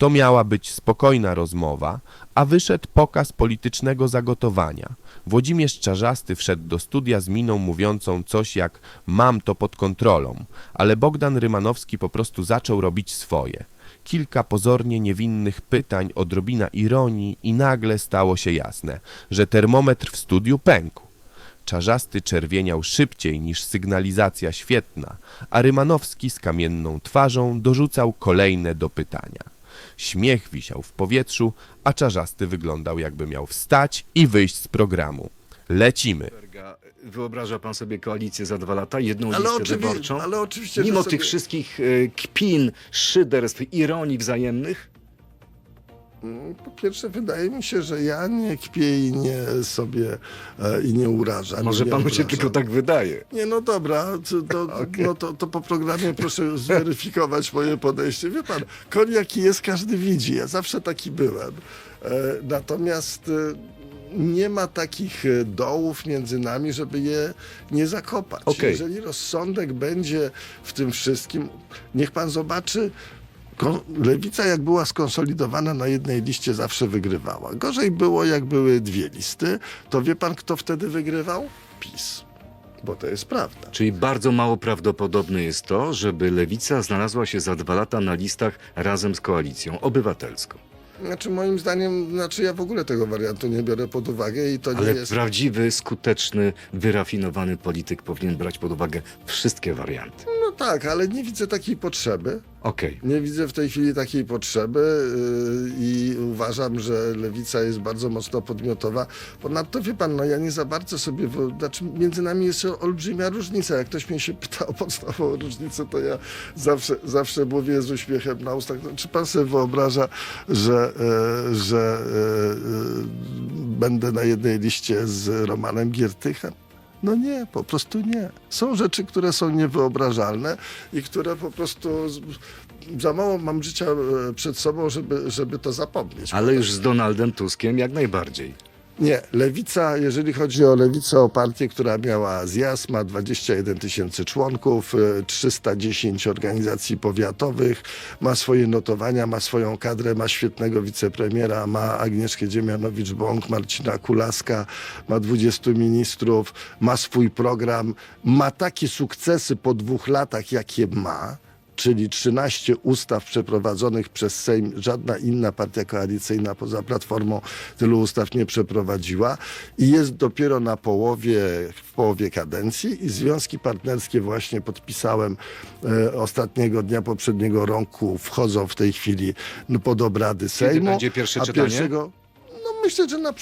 To miała być spokojna rozmowa, a wyszedł pokaz politycznego zagotowania. Włodzimierz Czarzasty wszedł do studia z miną mówiącą coś jak mam to pod kontrolą, ale Bogdan Rymanowski po prostu zaczął robić swoje. Kilka pozornie niewinnych pytań, odrobina ironii i nagle stało się jasne, że termometr w studiu pękł. Czarzasty czerwieniał szybciej niż sygnalizacja świetna, a Rymanowski z kamienną twarzą dorzucał kolejne do pytania. Śmiech wisiał w powietrzu, a Czarzasty wyglądał jakby miał wstać i wyjść z programu. Lecimy. Berga, Wyobraża pan sobie koalicję za dwa lata, jedną Ale listę oczywi- wyborczą? ale oczywiście, że Mimo sobie- tych wszystkich e, kpin, szyderstw, ironii wzajemnych? Po pierwsze, wydaje mi się, że ja nie kpię i nie sobie e, i nie urażam. Może nie panu się tylko tak wydaje. Nie, no dobra, to, to, no to, to po programie proszę zweryfikować moje podejście. Wie pan, koń jaki jest, każdy widzi. Ja zawsze taki byłem. E, natomiast e, nie ma takich e, dołów między nami, żeby je nie zakopać. Okej. Jeżeli rozsądek będzie w tym wszystkim, niech pan zobaczy, Lewica, jak była skonsolidowana na jednej liście, zawsze wygrywała. Gorzej było, jak były dwie listy. To wie pan, kto wtedy wygrywał? PiS. Bo to jest prawda. Czyli bardzo mało prawdopodobne jest to, żeby lewica znalazła się za dwa lata na listach razem z koalicją obywatelską. Znaczy, moim zdaniem, znaczy ja w ogóle tego wariantu nie biorę pod uwagę i to nie Ale jest. prawdziwy, skuteczny, wyrafinowany polityk powinien brać pod uwagę wszystkie warianty. No tak, ale nie widzę takiej potrzeby. Okej. Nie widzę w tej chwili takiej potrzeby yy, i uważam, że lewica jest bardzo mocno podmiotowa. Ponadto wie pan, no ja nie za bardzo sobie, wo- znaczy między nami jest olbrzymia różnica. Jak ktoś mnie się pyta o podstawową różnicę, to ja zawsze, zawsze mówię z uśmiechem na ustach. No, czy pan sobie wyobraża, że, e, że e, e, będę na jednej liście z Romanem Giertychem? No nie, po prostu nie. Są rzeczy, które są niewyobrażalne i które po prostu za mało mam życia e, przed sobą, żeby, żeby to zapomnieć. Ale już z Donaldem Tuskiem jak najbardziej. Nie, lewica, jeżeli chodzi o lewicę, o partię, która miała zjazd, ma 21 tysięcy członków, e, 310 organizacji powiatowych, ma swoje notowania, ma swoją kadrę, ma świetnego wicepremiera, ma Agnieszkę Dziemianowicz-Bąk, Marcina Kulaska, ma 20 ministrów, ma swój program, ma takie sukcesy po dwóch latach, jakie ma czyli 13 ustaw przeprowadzonych przez Sejm. Żadna inna partia koalicyjna poza Platformą tylu ustaw nie przeprowadziła i jest dopiero na połowie, w połowie kadencji i związki partnerskie właśnie podpisałem e, ostatniego dnia poprzedniego roku, wchodzą w tej chwili no, pod obrady Sejmu. będzie pierwsze a czytanie? Myślę, że na,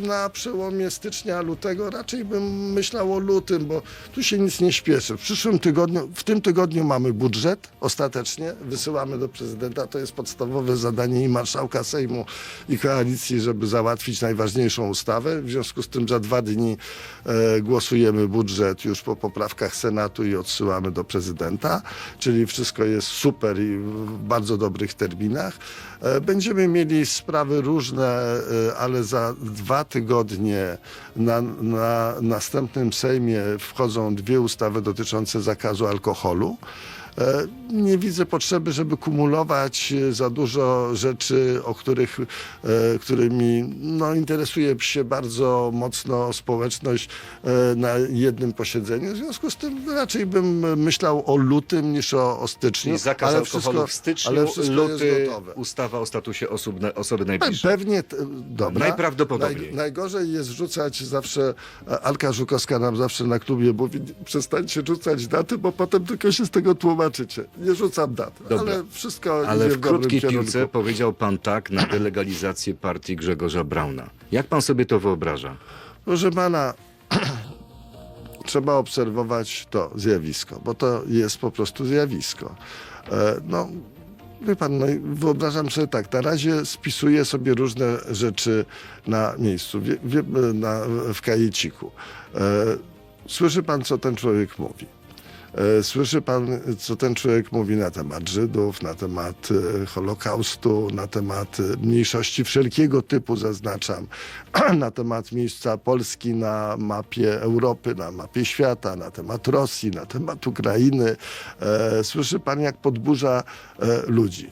na przełomie stycznia, lutego raczej bym myślał o lutym, bo tu się nic nie śpieszy. W przyszłym tygodniu, w tym tygodniu mamy budżet ostatecznie, wysyłamy do prezydenta. To jest podstawowe zadanie i marszałka Sejmu i koalicji, żeby załatwić najważniejszą ustawę. W związku z tym za dwa dni e, głosujemy budżet już po poprawkach Senatu i odsyłamy do prezydenta, czyli wszystko jest super i w bardzo dobrych terminach. E, Będziemy mieli sprawy różne, e, ale za dwa tygodnie na, na następnym Sejmie wchodzą dwie ustawy dotyczące zakazu alkoholu. E, Nie widzę potrzeby, żeby kumulować e, za dużo rzeczy, o których, e, którymi no, interesuje się bardzo mocno społeczność na jednym posiedzeniu. W związku z tym raczej bym myślał o lutym niż o, o styczniu. Czyli zakaz ale alkoholu wszystko- w styczniu, ale luty, ustawa o statusie osób, osoby Pe- najbliższej. Pewnie, dobra. Najprawdopodobniej. Naj, najgorzej jest rzucać zawsze, Alka Żukowska nam zawsze na klubie mówi, przestańcie rzucać daty, bo potem tylko się z tego tłumaczycie. Nie rzucam dat, Dobra. ale wszystko Ale idzie w w dobrym krótkiej kierunku. piłce powiedział pan tak na delegalizację partii Grzegorza Brauna. Jak pan sobie to wyobraża? Proszę pana, trzeba obserwować to zjawisko, bo to jest po prostu zjawisko. E, no, wie pan, no, i wyobrażam sobie tak, na razie spisuję sobie różne rzeczy na miejscu, wie, wie, na, w kajeciku. E, słyszy pan, co ten człowiek mówi. E, Słyszy pan, co ten człowiek mówi na temat Żydów, na temat e, Holokaustu, na temat e, mniejszości wszelkiego typu, zaznaczam, na temat miejsca Polski na mapie Europy, na mapie świata, na temat Rosji, na temat Ukrainy. Słyszy pan, jak podburza ludzi.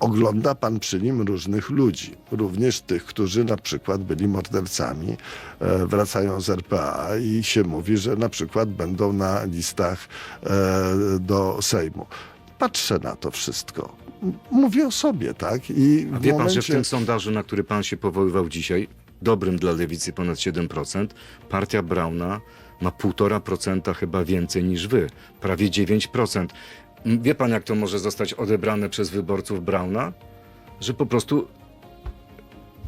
Ogląda pan przy nim różnych ludzi, również tych, którzy na przykład byli mordercami, e, wracają z RPA i się mówi, że na przykład będą na listach e, do Sejmu. Patrzę na to wszystko. Mówię o sobie, tak? I A wie pan, że w momencie- tym sondażu, na który pan się powoływał dzisiaj, dobrym dla lewicy ponad 7%, partia Brauna ma 1,5% chyba więcej niż wy, prawie 9%. Wie pan, jak to może zostać odebrane przez wyborców Brauna? Że po prostu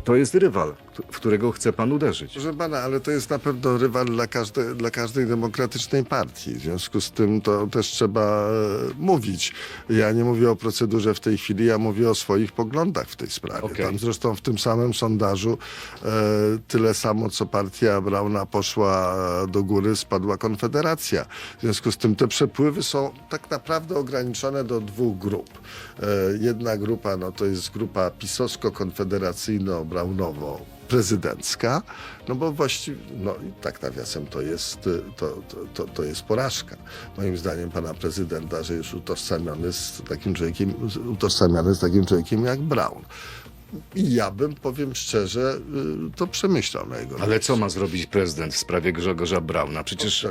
to jest rywal, w którego chce pan uderzyć. Proszę pana, ale to jest na pewno rywal dla każdej, dla każdej demokratycznej partii. W związku z tym to też trzeba e, mówić. Ja nie mówię o procedurze w tej chwili, ja mówię o swoich poglądach w tej sprawie. Okej. Tam zresztą w tym samym sondażu e, tyle samo, co partia Brauna poszła do góry, spadła Konfederacja. W związku z tym te przepływy są tak naprawdę ograniczone do dwóch grup. E, jedna grupa no, to jest grupa pisowsko-konfederacyjno-braunowo prezydencka, no bo właściwie, no i tak nawiasem to jest, to, to, to, jest porażka. Moim zdaniem pana prezydenta, że jest utożsamiony z takim człowiekiem, utożsamiany z takim człowiekiem jak Brown. I ja bym, powiem szczerze, y, to przemyślał na jego Ale co ma zrobić prezydent w sprawie Grzegorza Brauna? Przecież,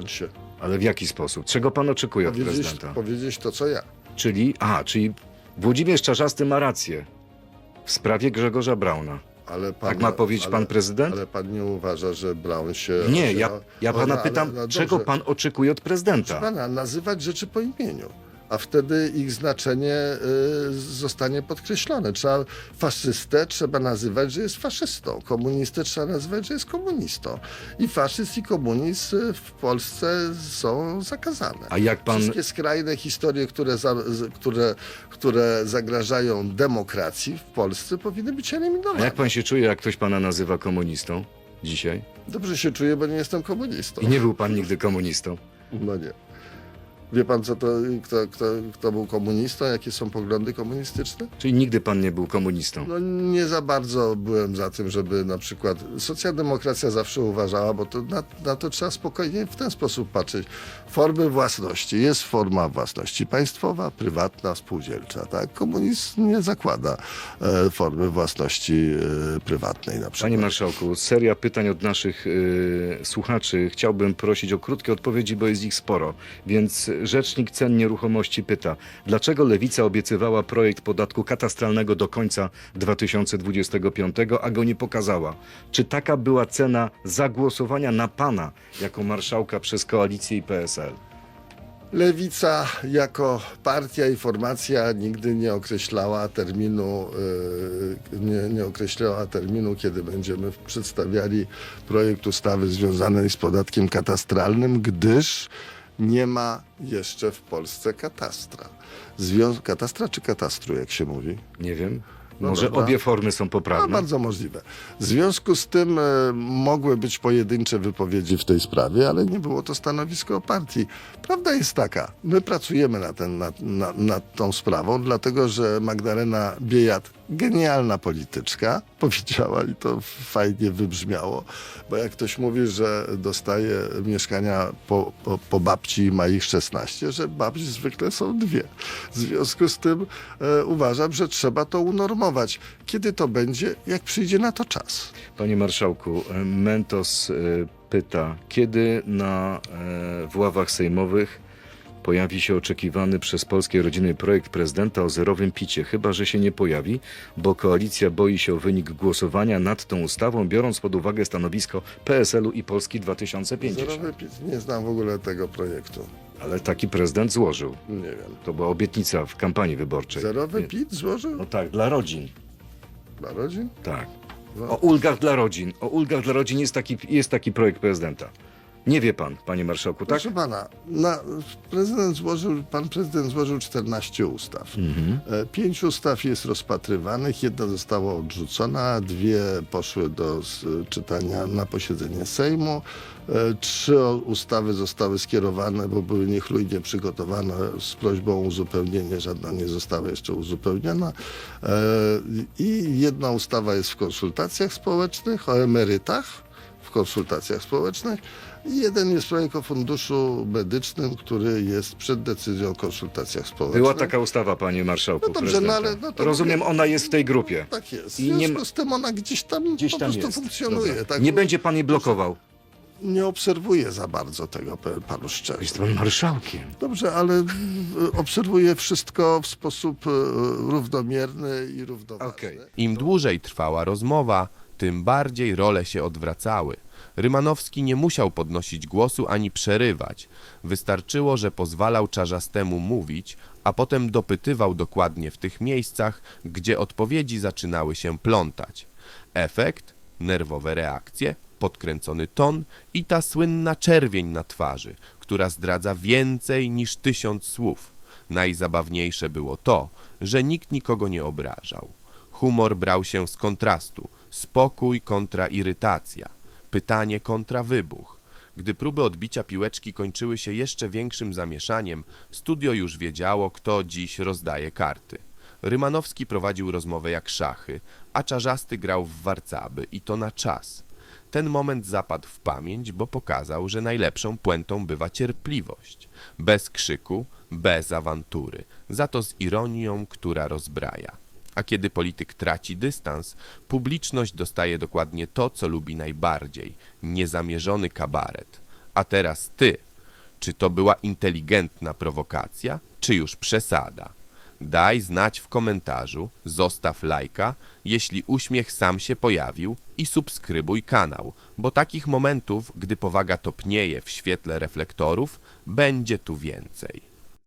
ale w jaki sposób? Czego pan oczekuje od Powiedzieć, prezydenta? powiedzieć to, co ja. Czyli, a, czyli Włodzimierz Czarzasty ma rację w sprawie Grzegorza Brauna. Ale pan, Tak ma powiedzieć ale, pan prezydent? Ale pan nie uważa, że Brown się... Nie, ja, ja no, pana pytam, ale- no czego pan oczekuje od prezydenta? pana nazywać rzeczy po imieniu, a wtedy ich znaczenie y, zostanie podkreślone. Trzeba faszystę trzeba nazywać, że jest faszystą. Komunistę trzeba nazywać, że jest komunistą. I faszyzm i komunizm y, w Polsce są zakazane. A jak pan, Wszystkie skrajne historie, które, za, które, które zagrażają demokracji w Polsce powinny być a eliminowane. jak pan się czuje, jak ktoś pana nazywa komunistą dzisiaj? Dobrze się czuję, bo nie jestem komunistą. I nie był pan nigdy komunistą. No nie. Wie pan, co to, kto, kto, kto był komunistą? Jakie są poglądy komunistyczne? Czyli nigdy pan nie był komunistą. No nie za bardzo byłem za tym, żeby na przykład socjaldemokracja zawsze uważała, bo to na, na to trzeba spokojnie w ten sposób patrzeć. Formy własności. Jest forma własności państwowa, prywatna, spółdzielcza. Tak? Komunizm nie zakłada e, formy własności e, prywatnej na przykład. Panie marszałku, seria pytań od naszych y, słuchaczy. Chciałbym prosić o krótkie odpowiedzi, bo jest ich sporo. Więc rzecznik cen nieruchomości pyta, dlaczego Lewica obiecywała projekt podatku katastralnego do końca 2025, a go nie pokazała? Czy taka była cena zagłosowania na pana jako marszałka przez koalicję i PSL? Lewica jako partia i formacja nigdy nie określała terminu, yy, nie, nie określała terminu, kiedy będziemy przedstawiali projekt ustawy związanej z podatkiem katastralnym, gdyż nie ma jeszcze w Polsce katastra. Zwią- katastra czy katastru, jak się mówi? Nie wiem. No Może dobra. obie formy są No, poprawne. bardzo możliwe. W związku z tym e, mogły być pojedyncze wypowiedzi w tej sprawie, ale nie było to stanowisko partii. Prawda jest taka, my pracujemy nad, ten, nad, nad, nad tą sprawą, dlatego że Magdalena Biejat, genialna polityczka, powiedziała i to fajnie wybrzmiało, bo jak ktoś mówi, że dostaje mieszkania po, po, po babci i ma ich 16, że babci zwykle są dwie. W związku z tym e, uważam, że trzeba to unormować. Kiedy to będzie? Jak przyjdzie na to czas. Panie marszałku, e, Mentos e, pyta, kiedy na, e, w ławach sejmowych pojawi się oczekiwany przez polskie rodziny projekt prezydenta o zerowym picie, chyba że się nie pojawi, bo koalicja boi się o wynik głosowania nad tą ustawą, biorąc pod uwagę stanowisko PSL-u i Polski 2050. Zerowy PiS. Nie znam w ogóle tego projektu. Ale taki prezydent złożył. Nie wiem. To była obietnica w kampanii wyborczej. Zerowy Nie. PIT złożył No tak, dla rodzin. dla rodzin? Tak. No. O ulgach dla rodzin. O ulgach dla rodzin jest taki, jest taki projekt prezydenta. Nie wie pan, panie marszałku, tak? Proszę pana, na, prezydent złożył, pan prezydent złożył 14 ustaw. Mhm. E, Pięć ustaw jest rozpatrywanych, jedna została odrzucona, dwie poszły do s- czytania na posiedzenie Sejmu. E, Trzy o- ustawy zostały skierowane, bo były niechlujnie przygotowane z prośbą o uzupełnienie, żadna nie została jeszcze uzupełniona. E, I jedna ustawa jest w konsultacjach społecznych o emerytach w konsultacjach społecznych, jeden jest projekt o funduszu medycznym, który jest przed decyzją o konsultacjach społecznych. Była taka ustawa, panie marszałku. No dobrze, no ale no to Rozumiem, mówię- ona jest w tej grupie. Tak jest. W I nie związku ma- z tym ona gdzieś tam Gdzieś po tam prostu jest. funkcjonuje. Tak? Nie będzie pan jej blokował. Nie obserwuję za bardzo tego, panu szczerze. Jest pan marszałkiem. Dobrze, ale obserwuję wszystko w sposób y, równomierny i równoważny. Okej. Im dłużej trwała rozmowa, tym bardziej role się odwracały. Rymanowski nie musiał podnosić głosu ani przerywać. Wystarczyło, że pozwalał Czarzastemu mówić, a potem dopytywał dokładnie w tych miejscach, gdzie odpowiedzi zaczynały się plątać. Efekt? Nerwowe reakcje, podkręcony ton i ta słynna czerwień na twarzy, która zdradza więcej niż tysiąc słów. Najzabawniejsze było to, że nikt nikogo nie obrażał. Humor brał się z kontrastu, spokój kontra irytacja, pytanie kontra wybuch. Gdy próby odbicia piłeczki kończyły się jeszcze większym zamieszaniem, studio już wiedziało, kto dziś rozdaje karty. Rymanowski prowadził rozmowę jak szachy, a Czarzasty grał w warcaby i to na czas. Ten moment zapadł w pamięć, bo pokazał, że najlepszą puentą bywa cierpliwość. Bez krzyku, bez awantury, za to z ironią, która rozbraja. A kiedy polityk traci dystans, publiczność dostaje dokładnie to, co lubi najbardziej niezamierzony kabaret. A teraz ty. Czy to była inteligentna prowokacja, czy już przesada? Daj znać w komentarzu, zostaw lajka, jeśli uśmiech sam się pojawił i subskrybuj kanał, bo takich momentów, gdy powaga topnieje w świetle reflektorów, będzie tu więcej.